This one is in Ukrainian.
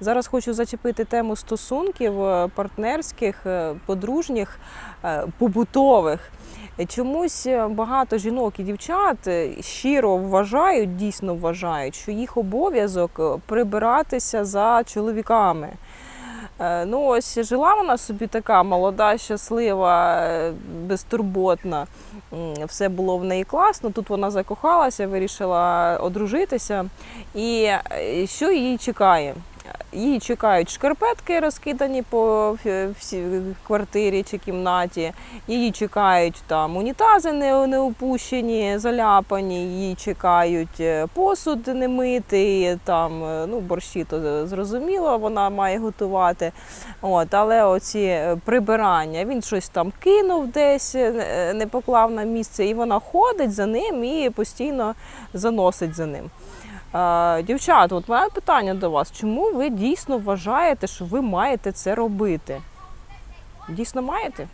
Зараз хочу зачепити тему стосунків е, партнерських, е, подружніх, е, побутових. Чомусь багато жінок і дівчат щиро вважають, дійсно вважають, що їх обов'язок прибиратися за чоловіками. Ну, ось жила вона собі така молода, щаслива, безтурботна. Все було в неї класно. Тут вона закохалася, вирішила одружитися. І що її чекає? Її чекають шкарпетки, розкидані по всій квартирі чи кімнаті. Її чекають там унітази не, опущені, заляпані. Її чекають е, посуд не митий, там е, ну борщі то зрозуміло, вона має готувати. От, але оці е, прибирання, він щось там кинув десь, е, не поклав на місце, і вона ходить за ним і постійно заносить за ним. Е, Дівчата, от моє питання до вас: чому ви дійсно вважаєте, що ви маєте це робити? Дійсно маєте?